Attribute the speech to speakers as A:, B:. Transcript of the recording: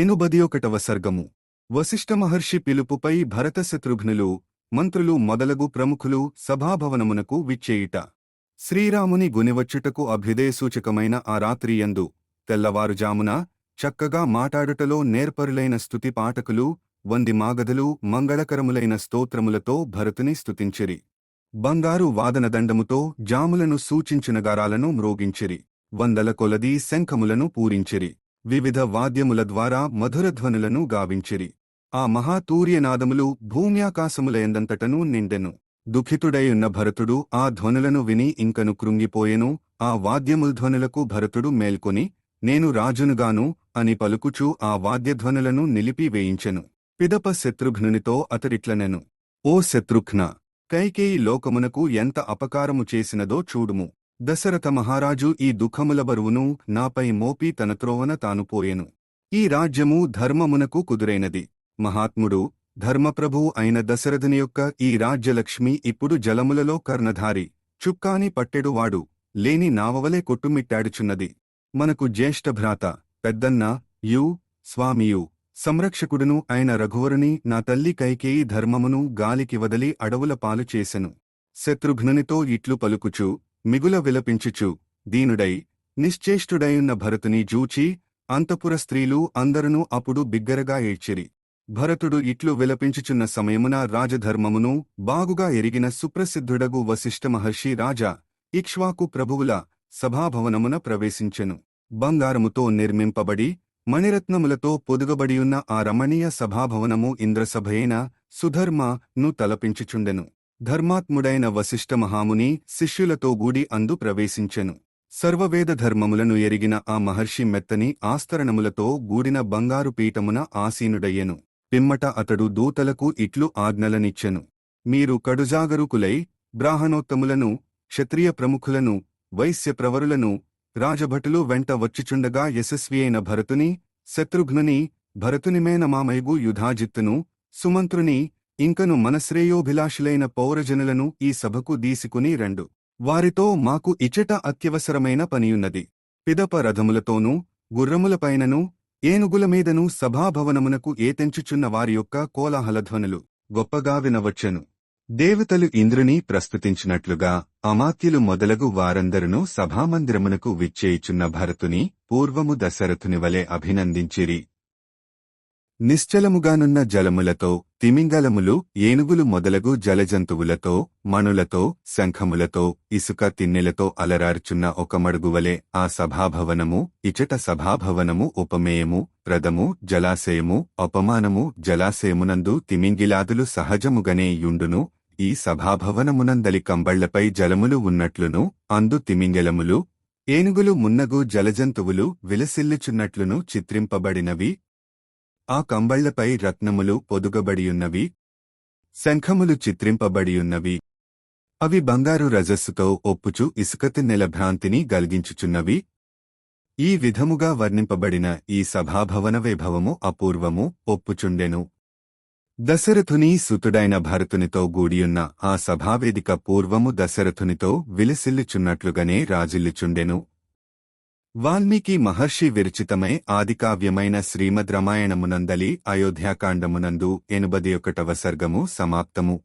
A: ఎనుబది ఒకటవ సర్గము. వశిష్ఠ మహర్షి పిలుపుపై భరత శత్రుఘ్నులు మంత్రులు మొదలగు ప్రముఖులు సభాభవనమునకు విచ్చేయుట. శ్రీరాముని గునివచ్చుటకు అభ్యుదయసూచకమైన ఆ రాత్రియందు తెల్లవారుజామున చక్కగా మాటాడుటలో నేర్పరులైన స్తుతి పాఠకులు వంది మాగధులు మంగళకరములైన స్తోత్రములతో భరతుని స్తుతించిరి. బంగారు వాదనదండముతో జాములను సూచించిన గారాలను మ్రోగించిరి. వందల కొలది శంఖములను పూరించిరి. వివిధ వాద్యముల ద్వారా మధురధ్వనులను గావించిరి. ఆ మహాతూర్యనాదములు భూమ్యాకాశములయందంతటను నిండెను. దుఃఖితుడైయున్న భరతుడు ఆ ధ్వనులను విని ఇంకను కృంగిపోయెను. ఆ వాద్యముల్ధ్వనులకు భరతుడు మేల్కొని నేను రాజునుగాను అని పలుకుచూ ఆ వాద్యధ్వనులను నిలిపివేయించెను పిదప శత్రుఘ్నునితో అతడిట్లనెను. ఓ శత్రుఘ్న కైకేయి లోకమునకు ఎంత అపకారము చేసినదో చూడుము. దశరథ మహారాజు ఈ దుఃఖముల బరువును నాపై మోపి తన త్రోవన తాను పోయెను. ఈ రాజ్యము ధర్మమునకు కుదురైనది. మహాత్ముడు ధర్మప్రభువు అయిన దశరథుని యొక్క ఈ రాజ్యలక్ష్మి ఇప్పుడు జలములలో కర్ణధారి చుక్కాని పట్టెడువాడు లేని నావవలే కొట్టుమిట్టాడుచున్నది. మనకు జ్యేష్ఠభ్రాత పెద్దన్న యు స్వామియు సంరక్షకుడును అయిన రఘువరుని నా తల్లి కైకేయి ధర్మమును గాలికి వదలి అడవుల పాలు చేసెను. శత్రుఘ్నునితో ఇట్లు పలుకుచు మిగుల విలపించుచు దీనుడై నిశ్చేష్టుడైయున్న భరతుని జూచి అంతపుర స్త్రీలు అందరునూ అప్పుడు బిగ్గరగా ఏడ్చిరి. భరతుడు ఇట్లు విలపించుచున్న సమయమున రాజధర్మమును బాగుగా ఎరిగిన సుప్రసిద్ధుడగు వశిష్ఠ మహర్షి రాజా ఇక్ష్వాకు ప్రభువుల సభాభవనమున ప్రవేశించెను. బంగారముతో నిర్మింపబడి మణిరత్నములతో పొదుగబడియున్న ఆ రమణీయ సభాభవనము ఇంద్రసభయైన సుధర్మ ను తలపించుచుండెను. ధర్మాత్ముడైన వశిష్ఠ మహాముని శిష్యులతో గూడి అందు ప్రవేశించెను. సర్వవేద ధర్మములను ఎరిగిన ఆ మహర్షి మెత్తని ఆస్తరణములతో గూడిన బంగారు పీఠమున ఆసీనుడయ్యెను. పిమ్మట అతడు దూతలకు ఇట్లు ఆజ్ఞలనిచ్చెను. మీరు కడుజాగరుకులై బ్రాహ్మణోత్తములను క్షత్రియ ప్రముఖులను వైశ్య ప్రవరులను రాజభటులు వెంట వచ్చిచుండగా యశస్వి అయిన భరతుని శత్రుఘ్నుని భరతునిమేన మామైగు యుధాజిత్తును సుమంత్రుని ఇంకను మనశ్రేయోభిలాషులైన పౌరజనులను ఈ సభకు దీసుకుని రెండు. వారితో మాకు ఇచట అత్యవసరమైన పనియున్నది. పిదప రథములతోనూ గుర్రములపైనను ఏనుగులమీదనూ సభాభవనమునకు ఏతెంచుచున్న వారి యొక్క కోలాహలధ్వనులు గొప్పగా వినవచ్చెను దేవతలు ఇంద్రుని ప్రస్తుతించినట్లుగా అమాత్యులు మొదలగు వారందరును సభామందిరమునకు విచ్చేయుచున్న భరతుని పూర్వము దశరథుని వలె అభినందించిరి. నిశ్చలముగానున్న జలములతో తిమింగలములు ఏనుగులు మొదలగు జలజంతువులతో మణులతో శంఖములతో ఇసుక తిన్నెలతో అలరారుచున్న ఒక మడుగువలే ఆ సభాభవనము ఇచట సభాభవనము ఉపమేయము ప్రదము జలాశయము అపమానము జలాశయమునందు తిమింగిలాదులు సహజముగనే యుండును ఈ సభాభవనమునందలి కంబళ్ళపై జలములు ఉన్నట్లును అందు తిమింగలములు ఏనుగులు మున్నగు జలజంతువులు విలసిల్లుచున్నట్లును చిత్రింపబడినవి ఆ కంబళ్ళపై రత్నములు పొదుగబడియున్నవి శంఖములు చిత్రింపబడియున్నవి. అవి బంగారు రజస్సుతో ఒప్పుచు ఇసుకతి నెలభ్రాంతిని గల్గించుచున్నవి. ఈ విధముగా వర్ణింపబడిన ఈ సభాభవన వైభవము అపూర్వము ఒప్పుచుండెను. దశరథుని సుతుడైన భరతునితో గూడియున్న ఆ సభావేదిక పూర్వము దశరథునితో విలిసిల్లుచున్నట్లుగానే రాజిల్లుచుండెను. వాల్మీకి మహర్షి విరచితమై ఆదికావ్యమైన శ్రీమద్ రామాయణమునందలి అయోధ్యాకాండమునందు ఎనుబది ఒకటవ సర్గము సమాప్తము.